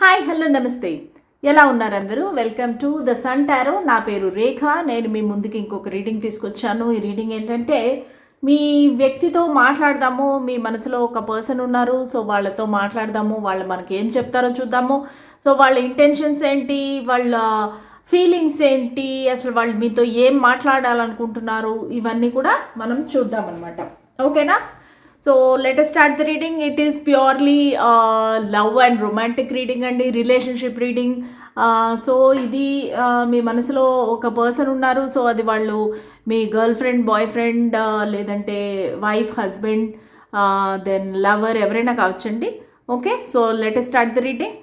Hi hello నమస్తే. ఎలా ఉన్నారు అందరూ welcome to the sun tarot. నా పేరు రేఖ. నేను మీ ముందుకి ఇంకొక రీడింగ్ తీసుకొచ్చాను. ఈ రీడింగ్ ఏంటంటే మీ వ్యక్తితో మాట్లాడదాము మీ మనసులో ఒక పర్సన్ ఉన్నారు సో వాళ్ళతో మాట్లాడదాము వాళ్ళు మనకి ఏం చెప్తారో చూద్దాము. సో వాళ్ళ ఇంటెన్షన్స్ ఏంటి వాళ్ళ ఫీలింగ్స్ ఏంటి అసలు వాళ్ళు మీతో ఏం మాట్లాడాలనుకుంటున్నారు ఇవన్నీ కూడా మనం చూద్దామన్నమాట. ఓకేనా? So let start the reading it is purely love and romantic reading అండి రిలేషన్షిప్ రీడింగ్ సో ఇది uh, మీ మనసులో ఒక పర్సన్ ఉన్నారు. సో అది వాళ్ళు మీ గర్ల్ ఫ్రెండ్ బాయ్ ఫ్రెండ్ లేదంటే వైఫ్ హస్బెండ్ దెన్ లవర్ ఎవరైనా కావచ్చండి. Okay so let start the reading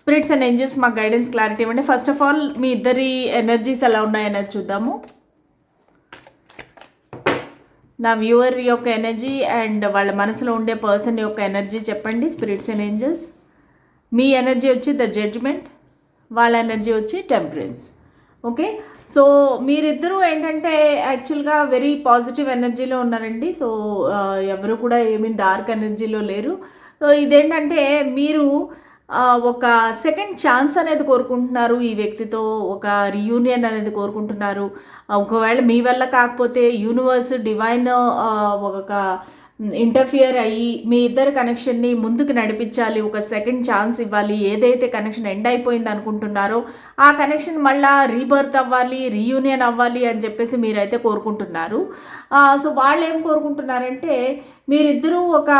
spirits and angels మాకు గైడెన్స్ క్లారిటీ ఇవ్వండి. ఫస్ట్ ఆఫ్ ఆల్ మీ ఇద్దరి ఎనర్జీస్ ఎలా ఉన్నాయనేది చూద్దాము. నా వ్యూవర్ యొక్క ఎనర్జీ అండ్ వాళ్ళ మనసులో ఉండే పర్సన్ యొక్క ఎనర్జీ చెప్పండి స్పిరిట్స్ అండ్ ఏంజల్స్. మీ ఎనర్జీ వచ్చి ద జడ్జ్మెంట్ వాళ్ళ ఎనర్జీ వచ్చి టెంపరెన్స్. ఓకే? సో మీరిద్దరూ ఏంటంటే యాక్చువల్గా వెరీ పాజిటివ్ ఎనర్జీలో ఉన్నారండి. సో ఎవరు కూడా ఏమీ డార్క్ ఎనర్జీలో లేరు. సో ఇదేంటంటే మీరు ఒక సెకండ్ ఛాన్స్ అనేది కోరుకుంటున్నారు ఈ వ్యక్తితో ఒక రియూనియన్ అనేది కోరుకుంటున్నారు. ఒకవేళ మీ వల్ల కాకపోతే యూనివర్స్ డివైన్ ఒక ఇంటర్ఫియర్ అయ్యి మీ ఇద్దరు కనెక్షన్ని ముందుకు నడిపించాలి ఒక సెకండ్ ఛాన్స్ ఇవ్వాలి ఏదైతే కనెక్షన్ ఎండ్ అయిపోయింది అనుకుంటున్నారో ఆ కనెక్షన్ మళ్ళా రీబర్త్ అవ్వాలి రీయూనియన్ అవ్వాలి అని చెప్పేసి మీరైతే కోరుకుంటున్నారు. సో వాళ్ళు ఏం కోరుకుంటున్నారంటే మీరిద్దరూ ఒక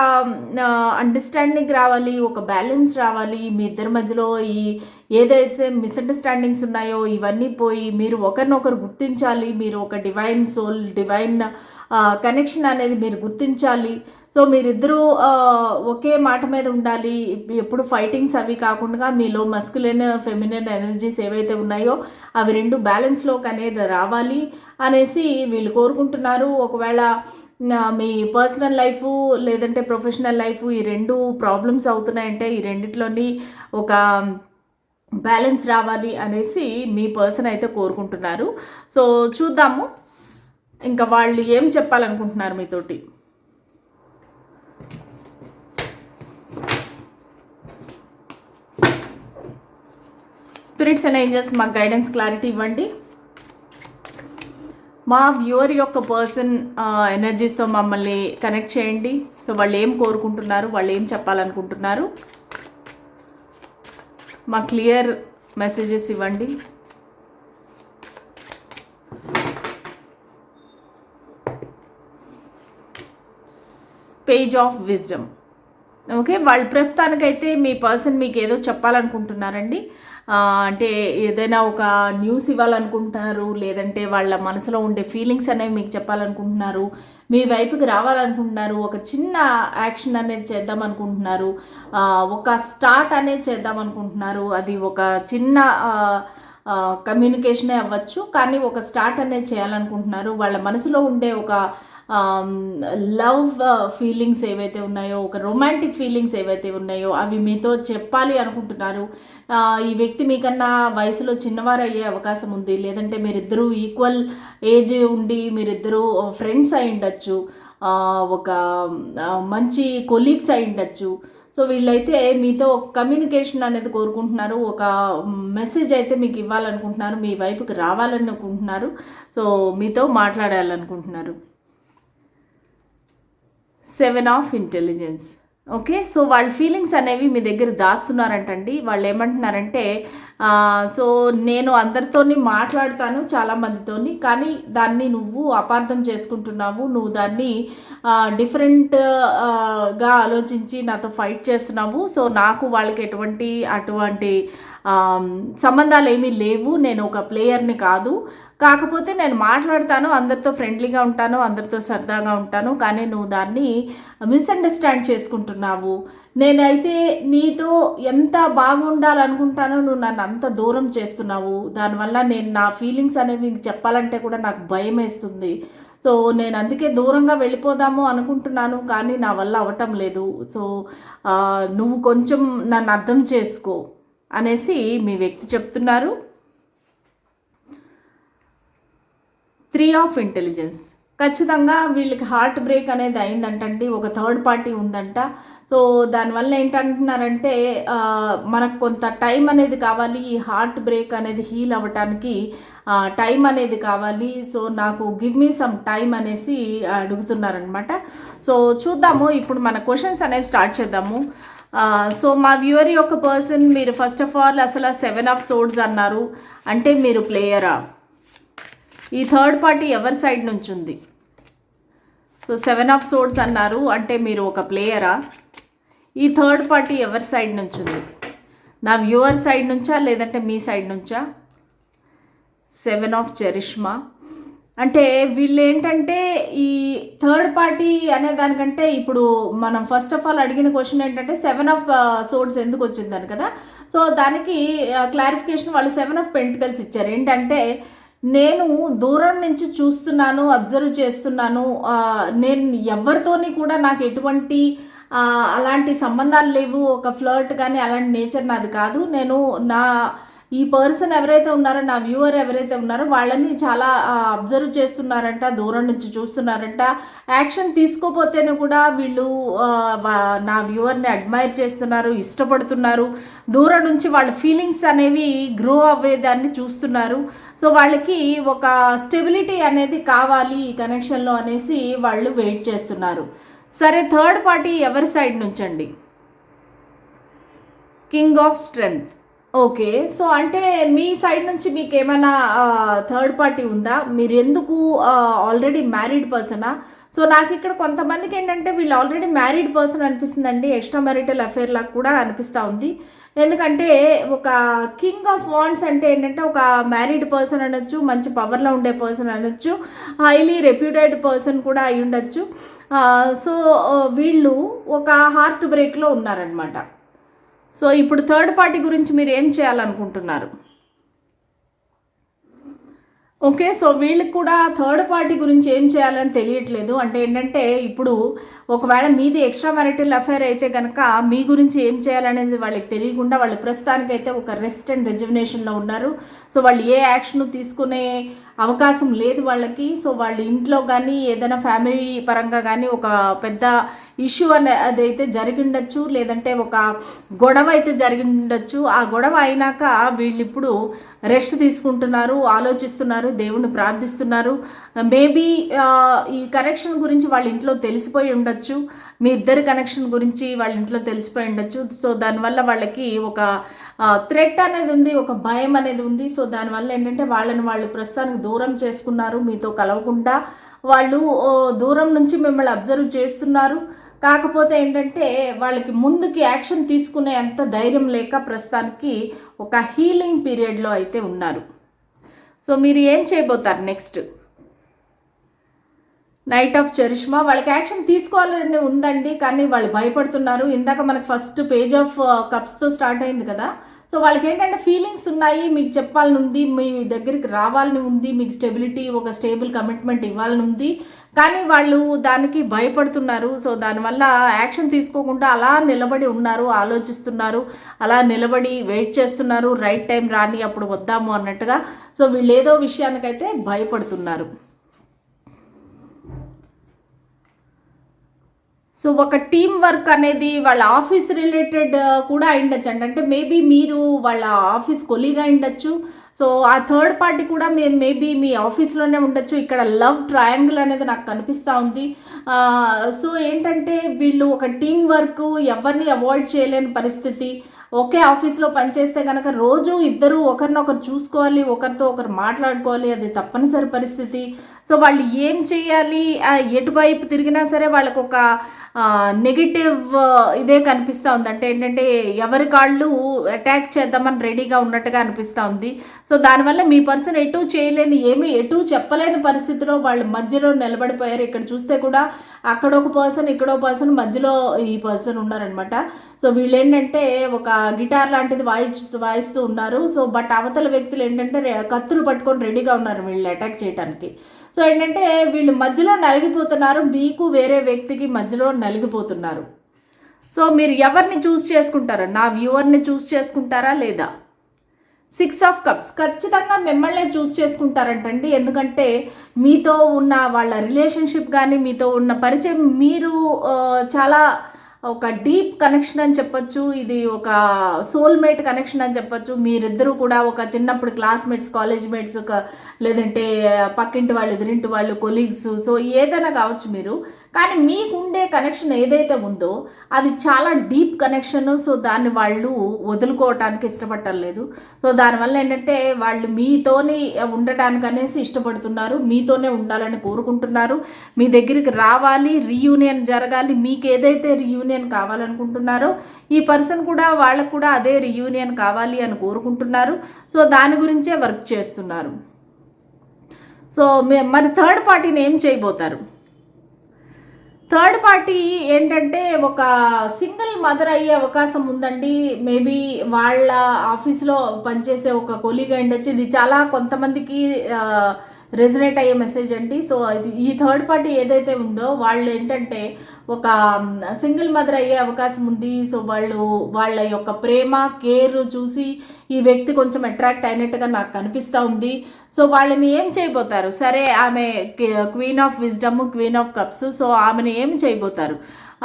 అండర్స్టాండింగ్ రావాలి ఒక బ్యాలెన్స్ రావాలి మీ ఇద్దరి మధ్యలో ఈ ఏదైతే మిస్అండర్స్టాండింగ్స్ ఉన్నాయో ఇవన్నీ పోయి మీరు ఒకరినొకరు గుర్తించాలి మీరు ఒక డివైన్ సోల్ డివైన్ కనెక్షన్ అనేది మీరు గుర్తించాలి. సో మీరిద్దరూ ఒకే మాట మీద ఉండాలి. ఎప్పుడు ఫైటింగ్స్ అవి కాకుండా మీలో మస్కులైన ఫెమినైన్ ఎనర్జీస్ ఏవైతే ఉన్నాయో అవి రెండు బ్యాలెన్స్లోకి అనేది రావాలి అనేసి వీళ్ళు కోరుకుంటున్నారు. ఒకవేళ మీ పర్సనల్ లైఫ్ లేదంటే ప్రొఫెషనల్ లైఫ్ ఈ రెండు ప్రాబ్లమ్స్ అవుతున్నాయంటే ఈ రెండిట్లోని ఒక బ్యాలెన్స్ రావాలి అనేసి మీ పర్సన్ అయితే కోరుకుంటున్నారు. సో చూద్దాము. ఇంకా వాళ్ళు ఏం చెప్పాలనుకుంటున్నారు మీతోటి? స్పిరిట్స్ అండ్ ఏంజల్స్ మాకు గైడెన్స్ క్లారిటీ ఇవ్వండి. మా వ్యూవర్ యొక్క పర్సన్ ఎనర్జీస్తో మమ్మల్ని కనెక్ట్ చేయండి. సో వాళ్ళు ఏం కోరుకుంటున్నారు వాళ్ళు ఏం చెప్పాలనుకుంటున్నారు. మా క్లియర్ మెసేజెస్ ఇవ్వండి. పేజ్ ఆఫ్ విజ్డమ్ ఓకే వాళ్ళు ప్రస్తుతానికైతే మీ పర్సన్ మీకు ఏదో చెప్పాలనుకుంటున్నారండి. అంటే ఏదైనా ఒక న్యూస్ ఇవ్వాలనుకుంటున్నారు లేదంటే వాళ్ళ మనసులో ఉండే ఫీలింగ్స్ అనేవి మీకు చెప్పాలనుకుంటున్నారు మీ వైపుకి రావాలనుకుంటున్నారు ఒక చిన్న యాక్షన్ అనేది చేద్దాం అనుకుంటున్నారు ఒక స్టార్ట్ అనేది చేద్దాం అనుకుంటున్నారు అది ఒక చిన్న కమ్యూనికేషనే అవ్వచ్చు. కానీ ఒక స్టార్ట్ అనేది చేయాలనుకుంటున్నారు. వాళ్ళ మనసులో ఉండే ఒక లవ్ ఫీలింగ్స్ ఏవైతే ఉన్నాయో ఒక రొమాంటిక్ ఫీలింగ్స్ ఏవైతే ఉన్నాయో అవి మీతో చెప్పాలి అనుకుంటున్నారు. ఈ వ్యక్తి మీకన్నా వయసులో చిన్నవారు అయ్యే అవకాశం ఉంది. లేదంటే మీరిద్దరూ ఈక్వల్ ఏజ్ ఉండి మీరిద్దరూ ఫ్రెండ్స్ అయి ఉండొచ్చు ఒక మంచి కొలీగ్స్ అయి ఉండొచ్చు సో వీళ్ళైతే మీతో ఒక కమ్యూనికేషన్ అనేది కోరుకుంటున్నారు ఒక మెసేజ్ అయితే మీకు ఇవ్వాలనుకుంటున్నారు మీ వైపుకి రావాలనుకుంటున్నారు. సో మీతో మాట్లాడాలనుకుంటున్నారు. Seven of intelligence okay? So వాళ్ళ ఫీలింగ్స్ అనేవి మీ దగ్గర దాస్తున్నారంటండి. వాళ్ళు ఏమంటున్నారంటే సో నేను అందరితోని మాట్లాడతాను చాలా మందితోని కానీ దాన్ని నువ్వు అపార్థం చేసుకుంటున్నావు. నువ్వు దాన్ని డిఫరెంట్గా ఆలోచించి నాతో ఫైట్ చేస్తున్నావు. సో నాకు వాళ్ళకి ఎటువంటి అటువంటి సంబంధాలు ఏమీ లేవు. నేను ఒక ప్లేయర్ని కాదు. కాకపోతే నేను మాట్లాడతాను అందరితో ఫ్రెండ్లీగా ఉంటాను అందరితో సరదాగా ఉంటాను కానీ నువ్వు దాన్ని మిస్అండర్స్టాండ్ చేసుకుంటున్నావు. నేనైతే నీతో ఎంత బాగుండాలనుకుంటానో నువ్వు నన్ను అంత దూరం చేస్తున్నావు. దానివల్ల నేను నా ఫీలింగ్స్ అనేవి నీకు చెప్పాలంటే కూడా నాకు భయం వేస్తుంది. సో నేను అందుకే దూరంగా వెళ్ళిపోదాము అనుకుంటున్నాను కానీ నా వల్ల అవటం లేదు. సో నువ్వు కొంచెం నన్ను అర్థం చేసుకో అనేసి మీ వ్యక్తి చెప్తున్నారు. Three of intelligence. ఖచ్చితంగా వీళ్ళకి హార్ట్ బ్రేక్ అనేది అయిందంటండి ఒక థర్డ్ పార్టీ ఉందంట. సో దానివల్ల ఏంటంటున్నారంటే మనకు కొంత టైం అనేది కావాలి ఈ హార్ట్ బ్రేక్ అనేది హీల్ అవ్వటానికి టైం అనేది కావాలి. సో నాకు గివ్ మీ సమ్ టైం అనేసి అడుగుతున్నారనమాట సో చూద్దాము ఇప్పుడు మన క్వశ్చన్స్ అనేవి స్టార్ట్ చేద్దాము. సో మా వ్యూవర్ యొక్క పర్సన్ మీరు ఫస్ట్ ఆఫ్ ఆల్ అసలు సెవెన్ ఆఫ్ సోడ్స్ అన్నారు. అంటే మీరు ప్లేయరా? ఈ థర్డ్ పార్టీ ఎవరి సైడ్ నుంచి ఉంది? సో సెవెన్ ఆఫ్ సోడ్స్ అన్నారు. అంటే మీరు ఒక ప్లేయరా ఈ థర్డ్ పార్టీ ఎవరి సైడ్ నుంచి ఉంది? నా వ్యూవర్ సైడ్ నుంచా లేదంటే మీ సైడ్ నుంచా? సెవెన్ ఆఫ్ చెరిష్మా అంటే వీళ్ళు ఏంటంటే ఈ థర్డ్ పార్టీ అనే దానికంటే ఇప్పుడు మనం ఫస్ట్ ఆఫ్ ఆల్ అడిగిన క్వశ్చన్ ఏంటంటే సెవెన్ ఆఫ్ సోర్స్ ఎందుకు వచ్చిందని కదా? సో దానికి uh, క్లారిఫికేషన్ వాళ్ళు సెవెన్ ఆఫ్ పెంటికల్స్ ఇచ్చారు. ఏంటంటే నేను దూరం నుంచి చూస్తున్నాను అబ్జర్వ్ చేస్తున్నాను. నేను ఎవరితోని కూడా నాకు ఎటువంటి అలాంటి సంబంధాలు లేవు. ఒక ఫ్లర్ట్ కానీ అలాంటి నేచర్ నాది కాదు. నేను నా ఈ పర్సన్ ఎవరైతే ఉన్నారో నా వ్యూవర్ ఎవరైతే ఉన్నారో వాళ్ళని చాలా అబ్జర్వ్ చేస్తున్నారంట దూరం నుంచి చూస్తున్నారంట. యాక్షన్ తీసుకోపోతేనే కూడా వీళ్ళు నా వ్యూవర్ని అడ్మైర్ చేస్తున్నారు ఇష్టపడుతున్నారు. దూరం నుంచి వాళ్ళ ఫీలింగ్స్ అనేవి గ్రో అవ్వేదాన్ని చూస్తున్నారు. సో వాళ్ళకి ఒక స్టెబిలిటీ అనేది కావాలి ఈ కనెక్షన్లో అనేసి వాళ్ళు వెయిట్ చేస్తున్నారు. సరే థర్డ్ పార్టీ ఎవరి side నుంచండి? King of strength. Okay so అంటే మీ సైడ్ నుంచి మీకు ఏమైనా థర్డ్ పార్టీ ఉందా? మీరు ఎందుకు ఆల్రెడీ మ్యారీడ్ పర్సనా? సో నాకు ఇక్కడ కొంతమందికి ఏంటంటే వీళ్ళు ఆల్రెడీ మ్యారీడ్ పర్సన్ అనిపిస్తుందండి ఎక్స్ట్రా మ్యారిటల్ అఫేర్ లాగా కూడా అనిపిస్తూ ఉంది. ఎందుకంటే ఒక కింగ్ ఆఫ్ వాండ్స్ అంటే ఏంటంటే ఒక మ్యారీడ్ పర్సన్ అనొచ్చు మంచి పవర్లో ఉండే పర్సన్ అనొచ్చు హైలీ రెప్యూటెడ్ పర్సన్ కూడా అయి ఉండొచ్చు సో వీళ్ళు ఒక హార్ట్ బ్రేక్లో ఉన్నారనమాట సో ఇప్పుడు థర్డ్ పార్టీ గురించి మీరు ఏం చేయాలనుకుంటున్నారు? ఓకే సో వీళ్ళకి కూడా థర్డ్ పార్టీ గురించి ఏం చేయాలని తెలియట్లేదు. అంటే ఏంటంటే ఇప్పుడు ఒకవేళ మీది ఎక్స్ట్రా మ్యారిటల్ అఫైర్ అయితే కనుక మీ గురించి ఏం చేయాలనేది వాళ్ళకి తెలియకుండా వాళ్ళు ప్రస్తుతానికైతే ఒక రెస్ట్ అండ్ రెజ్యునేషన్లో ఉన్నారు. సో వాళ్ళు ఏ యాక్షన్ తీసుకునే అవకాశం లేదు వాళ్ళకి. సో వాళ్ళ ఇంట్లో కానీ ఏదైనా ఫ్యామిలీ పరంగా కానీ ఒక పెద్ద ఇష్యూ అనే అదైతే జరిగి ఉండొచ్చు లేదంటే ఒక గొడవ అయితే జరిగి ఉండొచ్చు ఆ గొడవ అయినాక వీళ్ళు ఇప్పుడు రెస్ట్ తీసుకుంటున్నారు ఆలోచిస్తున్నారు దేవుణ్ణి ప్రార్థిస్తున్నారు. మేబీ ఈ కనెక్షన్ గురించి వాళ్ళ ఇంట్లో తెలిసిపోయి ఉండొచ్చు. మీ ఇద్దరి కనెక్షన్ గురించి వాళ్ళ ఇంట్లో తెలిసిపోయి ఉండొచ్చు. సో దానివల్ల వాళ్ళకి ఒక థ్రెట్ అనేది ఉంది ఒక భయం అనేది ఉంది. సో దానివల్ల ఏంటంటే వాళ్ళని వాళ్ళు ప్రస్తుతానికి దూరం చేసుకున్నారు మీతో కలవకుండా వాళ్ళు దూరం నుంచి మిమ్మల్ని అబ్జర్వ్ చేస్తున్నారు. కాకపోతే ఏంటంటే వాళ్ళకి ముందుకి యాక్షన్ తీసుకునే అంత ధైర్యం లేక ప్రస్తుతానికి ఒక హీలింగ్ పీరియడ్లో అయితే ఉన్నారు. సో మీరు ఏం చేయబోతారు నెక్స్ట్ నైట్ ఆఫ్ చరిష్మా వాళ్ళకి యాక్షన్ తీసుకోవాలని ఉందండి కానీ వాళ్ళు భయపడుతున్నారు. ఇందాక మనకి ఫస్ట్ పేజ్ ఆఫ్ కప్స్తో స్టార్ట్ అయింది కదా. సో వాళ్ళకి ఏంటంటే ఫీలింగ్స్ ఉన్నాయి మీకు చెప్పాలని ఉంది మీ దగ్గరికి రావాలని ఉంది మీకు స్టెబిలిటీ ఒక స్టేబుల్ కమిట్మెంట్ ఇవ్వాలని ఉంది. కానీ వాళ్ళు దానికి భయపడుతున్నారు. సో దానివల్ల యాక్షన్ తీసుకోకుండా అలా నిలబడి ఉన్నారు ఆలోచిస్తున్నారు. అలా నిలబడి వెయిట్ చేస్తున్నారు. రైట్ టైం రాని అప్పుడు వద్దాము అన్నట్టుగా. సో వీళ్ళు ఏదో విషయానికైతే భయపడుతున్నారు. సో ఒక టీం వర్క్ అనేది వాళ్ళ ఆఫీస్ రిలేటెడ్ uh, కూడా అయిండొచ్చు అండి అంటే మేబీ మీరు వాళ్ళ ఆఫీస్ కొలీగా ఉండొచ్చు సో ఆ థర్డ్ పార్టీ కూడా మేము మేబీ మీ ఆఫీస్లోనే ఉండొచ్చు. ఇక్కడ లవ్ ట్రయాంగిల్ అనేది నాకు కనిపిస్తూ ఉంది. Uh, సో ఏంటంటే వీళ్ళు ఒక టీం వర్క్ ఎవరిని అవాయిడ్ చేయలేని పరిస్థితి. ఒకే ఆఫీస్లో పనిచేస్తే కనుక రోజు ఇద్దరు ఒకరినొకరు చూసుకోవాలి ఒకరితో ఒకరు మాట్లాడుకోవాలి అది తప్పనిసరి పరిస్థితి. సో వాళ్ళు ఏం చేయాలి? ఎటువైపు తిరిగినా సరే వాళ్ళకు ఒక నెగిటివ్ ఇదే కనిపిస్తూ ఉంది. అంటే ఏంటంటే ఎవరి కాళ్ళు అటాక్ చేద్దామని రెడీగా ఉన్నట్టుగా అనిపిస్తూ ఉంది. సో దానివల్ల మీ పర్సన్ ఎటు చేయలేని ఏమీ ఎటు చెప్పలేని పరిస్థితిలో వాళ్ళు మధ్యలో నిలబడిపోయారు. ఇక్కడ చూస్తే కూడా అక్కడ ఒక పర్సన్ ఇక్కడ ఒక పర్సన్ మధ్యలో ఈ పర్సన్ ఉన్నారనమాట సో వీళ్ళు ఏంటంటే ఒక గిటార్ లాంటిది వాయిస్తూ వాయిస్తూ ఉన్నారు. సో బట్ అవతల వ్యక్తులు ఏంటంటే కత్తులు పట్టుకొని రెడీగా ఉన్నారు వీళ్ళు అటాక్ చేయడానికి సో ఏంటంటే వీళ్ళు మధ్యలో నలిగిపోతున్నారు మీకు వేరే వ్యక్తికి మధ్యలో నలిగిపోతున్నారు. సో మీరు ఎవరిని చూస్ చేసుకుంటారా? నా వ్యూవర్ని చూస్ చేసుకుంటారా లేదా? Six of cups. ఖచ్చితంగా మిమ్మల్ని చూస్ చేసుకుంటారంటండి. ఎందుకంటే మీతో ఉన్న వాళ్ళ రిలేషన్షిప్ కానీ మీతో ఉన్న పరిచయం మీరు చాలా ఒక డీప్ కనెక్షన్ అని చెప్పొచ్చు ఇది ఒక సోల్మేట్ కనెక్షన్ అని చెప్పొచ్చు. మీరిద్దరూ కూడా ఒక చిన్నప్పుడు క్లాస్మేట్స్ కాలేజ్ మేట్స్ ఒక లేదంటే పక్కింటి వాళ్ళు ఎదురింటి వాళ్ళు కొలీగ్స్ సో ఏదైనా కావచ్చు మీరు. కానీ మీకుండే కనెక్షన్ ఏదైతే ఉందో అది చాలా డీప్ కనెక్షన్ సో దాన్ని వాళ్ళు వదులుకోవటానికి ఇష్టపడటం లేదు. సో దానివల్ల ఏంటంటే వాళ్ళు మీతోనే ఉండటానికి అనేసి ఇష్టపడుతున్నారు. మీతోనే ఉండాలని కోరుకుంటున్నారు. మీ దగ్గరికి రావాలి రీయూనియన్ జరగాలి మీకు ఏదైతే రీయూనియన్ కావాలనుకుంటున్నారో ఈ పర్సన్ కూడా వాళ్ళకు కూడా అదే రీయూనియన్ కావాలి అని కోరుకుంటున్నారు. సో దాని గురించే వర్క్ చేస్తున్నారు. సో మరి థర్డ్ పార్టీని ఏం చేయబోతారు? థర్డ్ పార్టీ ఏంటంటే ఒక సింగిల్ మదర్ అయ్యే అవకాశం ఉందండి. మేబీ వాళ్ళ ఆఫీస్లో పనిచేసే ఒక కొలీగ్ వచ్చి ఇది చాలా కొంతమందికి రెజనేట్ అయ్యే మెసేజ్ అండి సో ఈ థర్డ్ పార్టీ ఏదైతే ఉందో వాళ్ళు ఏంటంటే ఒక సింగిల్ మదర్ అయ్యే అవకాశం ఉంది. సో వాళ్ళు వాళ్ళ యొక్క ప్రేమ కేర్ చూసి ఈ వ్యక్తి కొంచెం అట్రాక్ట్ అయినట్టుగా నాకు కనిపిస్తూ ఉంది. సో వాళ్ళని ఏం చేయబోతారు? సరే ఆమె queen of wisdom queen of cups so ఆమెను ఏం చేయబోతారు?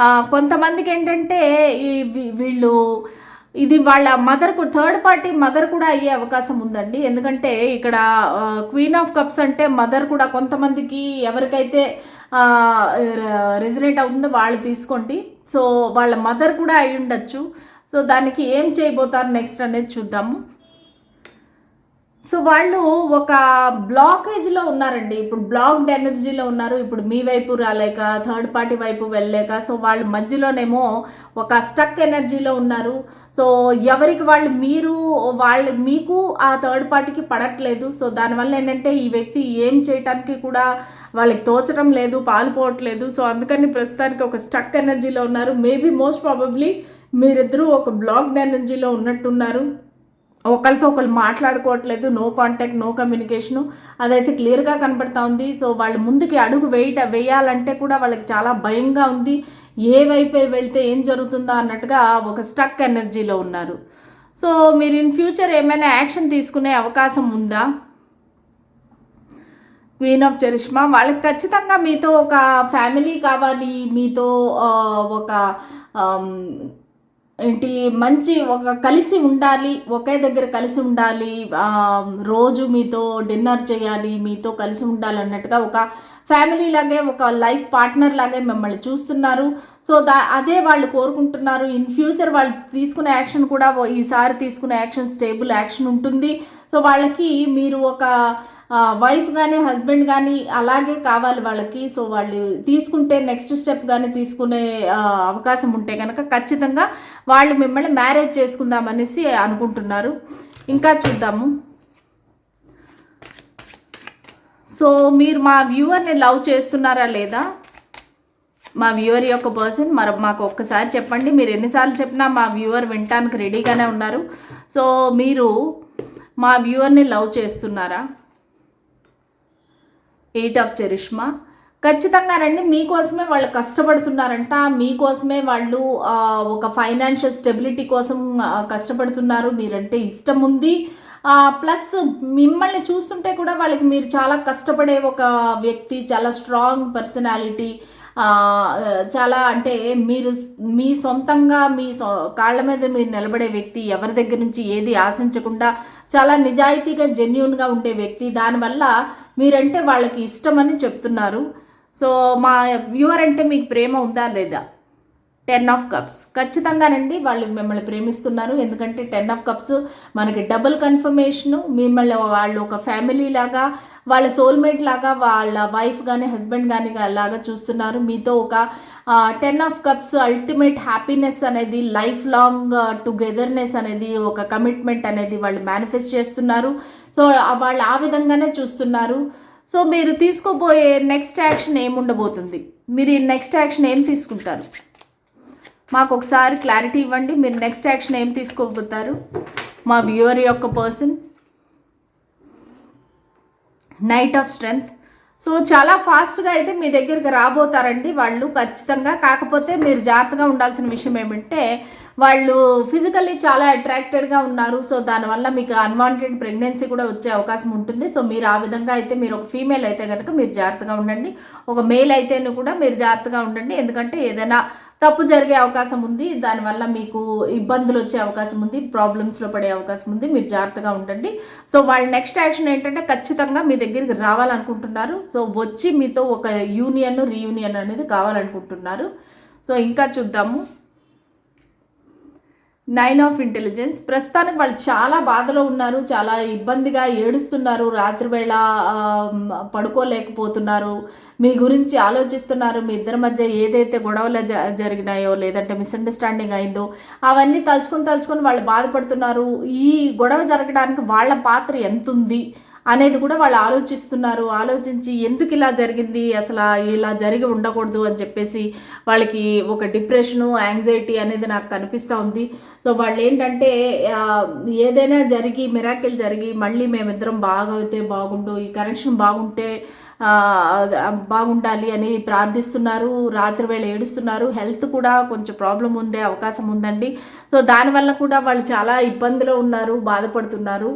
కొంతమందికి ఏంటంటే ఈ వీ- వీళ్ళు ఇది వాళ్ళ మదర్కు థర్డ్ పార్టీ మదర్ కూడా అయ్యే అవకాశం ఉందండి. ఎందుకంటే ఇక్కడ క్వీన్ ఆఫ్ కప్స్ అంటే మదర్ కూడా కొంతమందికి ఎవరికైతే రెజినేట్ అవుతుందో వాళ్ళు తీసుకోండి. సో వాళ్ళ మదర్ కూడా అయి ఉండొచ్చు సో దానికి ఏం చేయబోతారు నెక్స్ట్ అనేది చూద్దాము. సో వాళ్ళు ఒక బ్లాకేజ్లో ఉన్నారండి. ఇప్పుడు బ్లాక్డ్ ఎనర్జీలో ఉన్నారు. ఇప్పుడు మీ వైపు రాలేక థర్డ్ పార్టీ వైపు వెళ్ళలేక సో వాళ్ళ మధ్యలోనేమో ఒక స్టక్ ఎనర్జీలో ఉన్నారు. సో ఎవరికి వాళ్ళు మీరు వాళ్ళు మీకు ఆ థర్డ్ పార్టీకి పడట్లేదు. సో దానివల్ల ఏంటంటే ఈ వ్యక్తి ఏం చేయటానికి కూడా వాళ్ళకి తోచడం లేదు పాల్పోవట్లేదు సో అందుకని ప్రస్తుతానికి ఒక స్టక్ ఎనర్జీలో ఉన్నారు. మేబీ మోస్ట్ ప్రాబబ్లీ మీరిద్దరూ ఒక బ్లాక్డ్ ఎనర్జీలో ఉన్నట్టున్నారు. ఒకరితో ఒకరు మాట్లాడుకోవట్లేదు నో కాంటాక్ట్ నో కమ్యూనికేషను అదైతే క్లియర్గా కనబడతా ఉంది. సో వాళ్ళు ముందుకి అడుగు వేయట వేయాలంటే కూడా వాళ్ళకి చాలా భయంగా ఉంది. ఏ వైపు వెళ్తే ఏం జరుగుతుందో అన్నట్టుగా ఒక స్టక్ ఎనర్జీలో ఉన్నారు. సో మీరు ఇన్ ఫ్యూచర్ ఏమైనా యాక్షన్ తీసుకునే అవకాశం ఉందా? క్వీన్ ఆఫ్ చరిష్మా వాళ్ళకి ఖచ్చితంగా మీతో ఒక ఫ్యామిలీ కావాలి. మీతో ఒక ఏంటి మంచి ఒక కలిసి ఉండాలి ఒకే దగ్గర కలిసి ఉండాలి రోజు మీతో డిన్నర్ చేయాలి మీతో కలిసి ఉండాలి అన్నట్టుగా ఒక ఫ్యామిలీ లాగే ఒక లైఫ్ పార్ట్నర్ లాగే మిమ్మల్ని చూస్తున్నారు. సో దా అదే వాళ్ళు కోరుకుంటున్నారు. ఇన్ ఫ్యూచర్ వాళ్ళు తీసుకునే యాక్షన్ కూడా ఓ- ఈసారి తీసుకునే యాక్షన్ స్టేబుల్ యాక్షన్ ఉంటుంది. సో వాళ్ళకి మీరు ఒక వైఫ్ కానీ హస్బెండ్ కానీ అలాగే కావాలి వాళ్ళకి. సో వాళ్ళు తీసుకుంటే నెక్స్ట్ స్టెప్ కానీ తీసుకునే అవకాశం ఉంటే కనుక ఖచ్చితంగా వాళ్ళు మిమ్మల్ని మ్యారేజ్ చేసుకుందాం అనేసి అనుకుంటున్నారు. ఇంకా చూద్దాము. సో మీరు మా వ్యూవర్ని లవ్ చేస్తున్నారా లేదా? మా వ్యూవర్ యొక్క పర్సన్ మరి మాకు ఒక్కసారి చెప్పండి. మీరు ఎన్నిసార్లు చెప్పినా మా వ్యూవర్ వినటానికి రెడీగానే ఉన్నారు. సో మీరు మా వ్యూవర్ని లవ్ చేస్తున్నారా? Eight of charisma? ఖచ్చితంగా రండి. మీకోసమే వాళ్ళు కష్టపడుతున్నారంట. మీకోసమే వాళ్ళు ఒక ఫైనాన్షియల్ స్టెబిలిటీ కోసం కష్టపడుతున్నారు. మీరంటే ఇష్టం ఉంది. ప్లస్ మిమ్మల్ని చూస్తుంటే కూడా వాళ్ళకి మీరు చాలా కష్టపడే ఒక వ్యక్తి చాలా స్ట్రాంగ్ పర్సనాలిటీ చాలా అంటే మీరు మీ సొంతంగా మీ సొ కాళ్ళ మీద మీరు నిలబడే వ్యక్తి ఎవరి దగ్గర నుంచి ఏది ఆశించకుండా చాలా నిజాయితీగా జెన్యున్గా ఉండే వ్యక్తి. దానివల్ల మీరంటే వాళ్ళకి ఇష్టమని చెప్తున్నారు. సో మా వ్యూవర్ అంటే మీకు ప్రేమ ఉందా లేదా? టెన్ ఆఫ్ కప్స్ ఖచ్చితంగానండి వాళ్ళు మిమ్మల్ని ప్రేమిస్తున్నారు. ఎందుకంటే టెన్ ఆఫ్ కప్స్ మనకి డబుల్ కన్ఫర్మేషను మిమ్మల్ని వాళ్ళు ఒక ఫ్యామిలీ లాగా వాళ్ళ సోల్మేట్ లాగా వాళ్ళ వైఫ్ కానీ హస్బెండ్ కానీ లాగా చూస్తున్నారు. మీతో ఒక ten of cups ultimate happiness అనేది లైఫ్ లాంగ్ టుగెదర్నెస్ అనేది ఒక కమిట్మెంట్ అనేది వాళ్ళు మేనిఫెస్ట్ చేస్తున్నారు. సో వాళ్ళు ఆ విధంగానే చూస్తున్నారు. సో మీరు తీసుకోబోయే నెక్స్ట్ యాక్షన్ ఏముండబోతుంది? మీరు ఈ నెక్స్ట్ యాక్షన్ ఏం తీసుకుంటారు? మాకు ఒకసారి క్లారిటీ ఇవ్వండి. మీరు నెక్స్ట్ యాక్షన్ ఏం తీసుకోబోతారు? మా వ్యూవర్ యొక్క person knight of strength so చాలా ఫాస్ట్గా అయితే మీ దగ్గరికి రాబోతారండి వాళ్ళు ఖచ్చితంగా. కాకపోతే మీరు జాగ్రత్తగా ఉండాల్సిన విషయం ఏమంటే వాళ్ళు ఫిజికల్లీ చాలా అట్రాక్టెడ్గా ఉన్నారు. సో దానివల్ల మీకు అన్వాంటెడ్ ప్రెగ్నెన్సీ కూడా వచ్చే అవకాశం ఉంటుంది. సో మీరు ఆ విధంగా అయితే మీరు ఒక ఫీమేల్ అయితే కనుక మీరు జాగ్రత్తగా ఉండండి. ఒక మేల్ అయితేనే కూడా మీరు జాగ్రత్తగా ఉండండి. ఎందుకంటే ఏదైనా తప్పు జరిగే అవకాశం ఉంది. దానివల్ల మీకు ఇబ్బందులు వచ్చే అవకాశం ఉంది. ప్రాబ్లమ్స్లో పడే అవకాశం ఉంది. మీరు జాగ్రత్తగా ఉండండి. సో వాళ్ళ నెక్స్ట్ యాక్షన్ ఏంటంటే ఖచ్చితంగా మీ దగ్గరికి రావాలనుకుంటున్నారు. సో వచ్చి మీతో ఒక యూనియన్ రీయూనియన్ అనేది కావాలనుకుంటున్నారు. సో ఇంకా చూద్దాము. నైన్ ఆఫ్ ఇంటెలిజెన్స్ ప్రస్తుతానికి వాళ్ళు చాలా బాధలో ఉన్నారు చాలా ఇబ్బందిగా ఏడుస్తున్నారు రాత్రివేళ పడుకోలేకపోతున్నారు. మీ గురించి ఆలోచిస్తున్నారు మీ ఇద్దరి మధ్య ఏదైతే గొడవలు జ జరిగినాయో లేదంటే మిస్అండర్స్టాండింగ్ అయిందో అవన్నీ తలుచుకొని తలుచుకొని వాళ్ళు బాధపడుతున్నారు. ఈ గొడవ జరగడానికి వాళ్ళ పాత్ర ఎంత ఉంది అనేది కూడా వాళ్ళు ఆలోచిస్తున్నారు. ఆలోచించి ఎందుకు ఇలా జరిగింది? అసలు ఇలా జరిగి ఉండకూడదు అని చెప్పేసి వాళ్ళకి ఒక డిప్రెషను యాంగ్జైటీ అనేది నాకు కనిపిస్తూ ఉంది. సో వాళ్ళు ఏంటంటే ఏదైనా జరిగి మిరాకిల్ జరిగి మళ్ళీ మేమిద్దరం బాగా అయితే బాగుండు ఈ కనెక్షన్ బాగుంటే బాగుండాలి అని ప్రార్థిస్తున్నారు. రాత్రి వేళ ఏడుస్తున్నారు. హెల్త్ కూడా కొంచెం ప్రాబ్లం ఉండే అవకాశం ఉందండి. సో దానివల్ల కూడా వాళ్ళు చాలా ఇబ్బందిలో ఉన్నారు బాధపడుతున్నారు.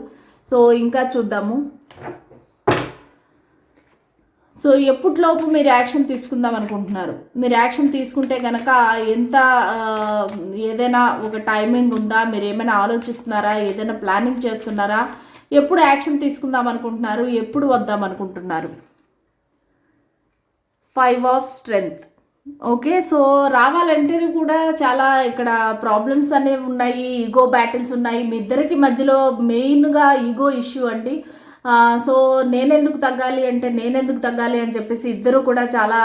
సో ఇంకా చూద్దాము. సో ఎప్పటిలోపు మీరు యాక్షన్ తీసుకుందాం అనుకుంటున్నారు? మీరు యాక్షన్ తీసుకుంటే కనుక ఎంత ఏదైనా ఒక టైమింగ్ ఉందా? మీరు ఏమైనా ఆలోచిస్తున్నారా? ఏదైనా ప్లానింగ్ చేస్తున్నారా? ఎప్పుడు యాక్షన్ తీసుకుందాం అనుకుంటున్నారు? ఎప్పుడు వద్దాం అనుకుంటున్నారు? Five of strength okay so రావాలంటే కూడా చాలా ఇక్కడ ప్రాబ్లమ్స్ అనేవి ఉన్నాయి ఈగో బ్యాటిల్స్ ఉన్నాయి. మీ ఇద్దరికి మధ్యలో మెయిన్గా ఈగో ఇష్యూ అండి. సో నేనెందుకు తగ్గాలి అంటే నేనెందుకు తగ్గాలి అని చెప్పేసి ఇద్దరు కూడా చాలా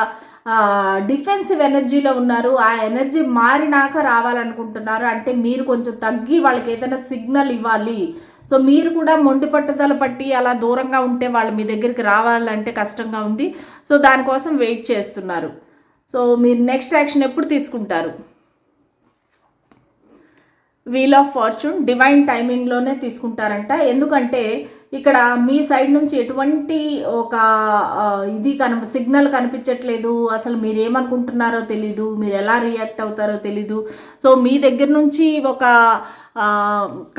డిఫెన్సివ్ ఎనర్జీలో ఉన్నారు. ఆ ఎనర్జీ మారినాక రావాలనుకుంటున్నారు. అంటే మీరు కొంచెం తగ్గి వాళ్ళకి ఏదైనా సిగ్నల్ ఇవ్వాలి. సో మీరు కూడా మొండి పట్టుదల పట్టి అలా దూరంగా ఉంటే వాళ్ళు మీ దగ్గరికి రావాలంటే కష్టంగా ఉంది. సో దానికోసం వెయిట్ చేస్తున్నారు. సో మీరు నెక్స్ట్ యాక్షన్ ఎప్పుడు తీసుకుంటారు? వీల్ ఆఫ్ ఫార్చ్యూన్ డివైన్ టైమింగ్లోనే తీసుకుంటారంట. ఎందుకంటే ఇక్కడ మీ సైడ్ నుంచి ఎటువంటి ఒక ఇది కన సిగ్నల్ కనిపించట్లేదు. అసలు మీరు ఏమనుకుంటున్నారో తెలీదు. మీరు ఎలా రియాక్ట్ అవుతారో తెలీదు. సో మీ దగ్గర నుంచి ఒక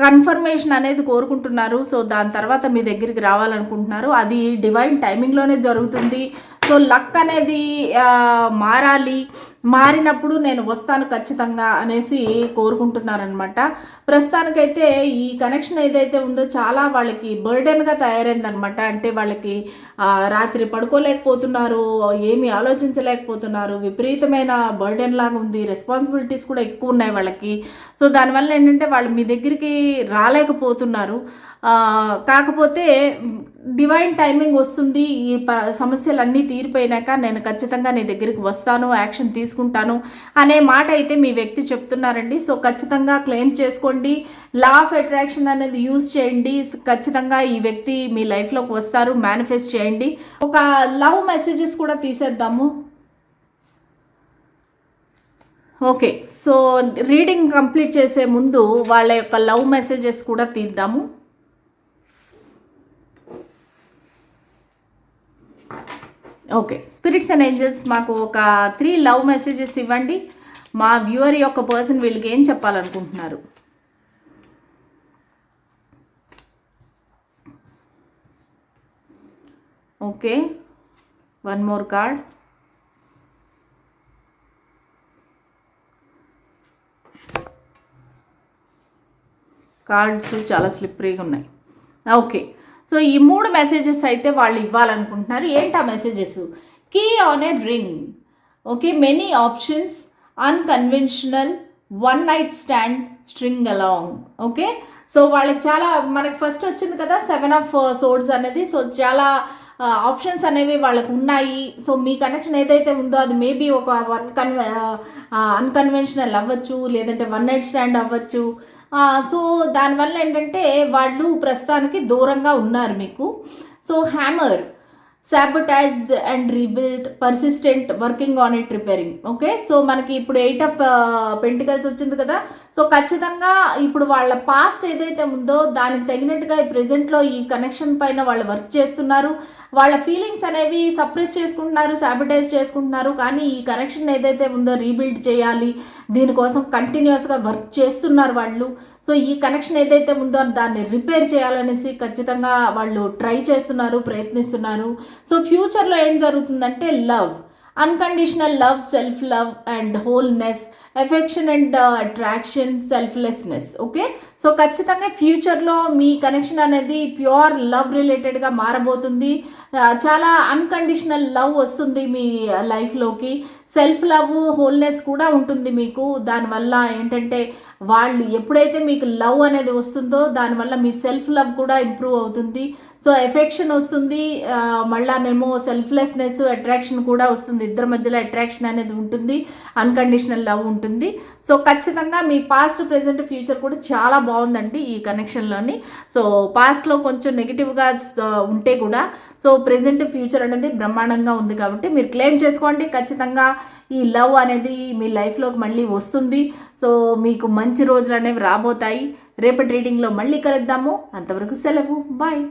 కన్ఫర్మేషన్ అనేది కోరుకుంటున్నారు. సో దాని తర్వాత మీ దగ్గరికి రావాలనుకుంటున్నారు. అది డివైన్ టైమింగ్లోనే జరుగుతుంది. సో లక్ అనేది మారాలి. మారినప్పుడు నేను వస్తాను ఖచ్చితంగా అనేసి కోరుకుంటున్నారనమాట ప్రస్తుతానికైతే ఈ కనెక్షన్ ఏదైతే ఉందో చాలా వాళ్ళకి బర్డెన్గా తయారైందనమాట అంటే వాళ్ళకి రాత్రి పడుకోలేకపోతున్నారు ఏమి ఆలోచించలేకపోతున్నారు విపరీతమైన బర్డెన్ లాగా ఉంది రెస్పాన్సిబిలిటీస్ కూడా ఎక్కువ ఉన్నాయి వాళ్ళకి. సో దానివల్ల ఏంటంటే వాళ్ళు మీ దగ్గరికి రాలేకపోతున్నారు. కాకపోతే డివైన్ టైమింగ్ వస్తుంది. ఈ ప సమస్యలన్నీ తీరిపోయినాక నేను ఖచ్చితంగా నీ దగ్గరికి వస్తాను యాక్షన్ తీసుకుంటాను అనే మాట అయితే మీ వ్యక్తి చెప్తున్నారండి. సో ఖచ్చితంగా క్లెయిమ్ చేసుకోండి. లా ఆఫ్ అట్రాక్షన్ అనేది యూజ్ చేయండి. ఖచ్చితంగా ఈ వ్యక్తి మీ లైఫ్లోకి వస్తారు. మేనిఫెస్ట్ చేయండి. ఒక లవ్ మెసేజెస్ కూడా తీసేద్దాము. ఓకే సో రీడింగ్ కంప్లీట్ చేసే ముందు వాళ్ళ యొక్క లవ్ మెసేజెస్ కూడా తీద్దాము. ఓకే స్పిరిట్స్ అండ్ ఏంజల్స్ మాకు ఒక త్రీ లవ్ మెసేజెస్ ఇవ్వండి. మా వ్యూవర్ యొక్క పర్సన్ వీళ్ళకి ఏం చెప్పాలనుకుంటున్నారు? Okay one more card cards చాలా స్లిప్పరీగా ఉన్నాయి. ఓకే సో ఈ మూడు మెసేజెస్ అయితే వాళ్ళు ఇవ్వాలనుకుంటున్నారు. ఏంటి ఆ messages key on a ring okay many options unconventional one night stand string along okay so వాళ్ళకి చాలా మనకి ఫస్ట్ వచ్చింది కదా సెవెన్ ఆఫ్ సోర్డ్స్ అనేది. సో చాలా uh, ఆప్షన్స్ అనేవి వాళ్ళకు ఉన్నాయి. సో మీ కనెక్షన్ ఏదైతే ఉందో అది మేబీ ఒక వన్ కన్వె అన్కన్వెన్షనల్ అవ్వచ్చు లేదంటే వన్ నైట్ స్టాండ్ అవ్వచ్చు. సో దానివల్ల ఏంటంటే వాళ్ళు ప్రస్తుతానికి దూరంగా ఉన్నారు మీకు. So hammer sabotaged and rebuild persistent working on it repairing okay so మనకి ఇప్పుడు ఎయిట్ ఆఫ్ పెంటికల్స్ వచ్చింది కదా. సో ఖచ్చితంగా ఇప్పుడు వాళ్ళ పాస్ట్ ఏదైతే ఉందో దానికి తగినట్టుగా ఈ ప్రజెంట్లో ఈ కనెక్షన్ పైన వాళ్ళు వర్క్ చేస్తున్నారు. వాళ్ళ ఫీలింగ్స్ అనేవి సప్రెస్ చేసుకుంటున్నారు శాబిటైజ్ చేసుకుంటున్నారు. కానీ ఈ కనెక్షన్ ఏదైతే ఉందో రీబిల్డ్ చేయాలి దీనికోసం కంటిన్యూస్గా వర్క్ చేస్తున్నారు వాళ్ళు. సో ఈ కనెక్షన్ ఏదైతే ఉందో దాన్ని రిపేర్ చేయాలనేసి ఖచ్చితంగా వాళ్ళు ట్రై చేస్తున్నారు ప్రయత్నిస్తున్నారు. సో ఫ్యూచర్లో ఏం జరుగుతుందంటే love unconditional love self love and wholeness affection and attraction selflessness okay so ఖచ్చితంగా ఫ్యూచర్లో మీ కనెక్షన్ అనేది ప్యూర్ లవ్ రిలేటెడ్గా మారబోతుంది. చాలా అన్కండిషనల్ లవ్ వస్తుంది మీ లైఫ్లోకి. సెల్ఫ్ లవ్ హోల్నెస్ కూడా ఉంటుంది మీకు. దానివల్ల ఏంటంటే వాళ్ళు ఎప్పుడైతే మీకు లవ్ అనేది వస్తుందో దానివల్ల మీ సెల్ఫ్ లవ్ కూడా ఇంప్రూవ్ అవుతుంది. సో ఎఫెక్షన్ వస్తుంది. మళ్ళానేమో సెల్ఫ్లెస్నెస్ అట్రాక్షన్ కూడా వస్తుంది. ఇద్దరి మధ్యలో అట్రాక్షన్ అనేది ఉంటుంది. అన్కండిషనల్ లవ్ ఉంటుంది. సో ఖచ్చితంగా మీ పాస్ట్ ప్రజెంట్ ఫ్యూచర్ కూడా చాలా బాగుందండి ఈ కనెక్షన్లోని సో పాస్ట్లో కొంచెం నెగిటివ్గా ఉంటే కూడా సో ప్రజెంట్ ఫ్యూచర్ అనేది బ్రహ్మాండంగా ఉంది కాబట్టి మీరు క్లెయిమ్ చేసుకోండి. ఖచ్చితంగా ఈ లవ్ అనేది మీ లైఫ్లోకి మళ్ళీ వస్తుంది. సో మీకు మంచి రోజులు అనేవి రాబోతాయి. రేపటి రీడింగ్లో మళ్ళీ కలుద్దాము. అంతవరకు సెలవు. బాయ్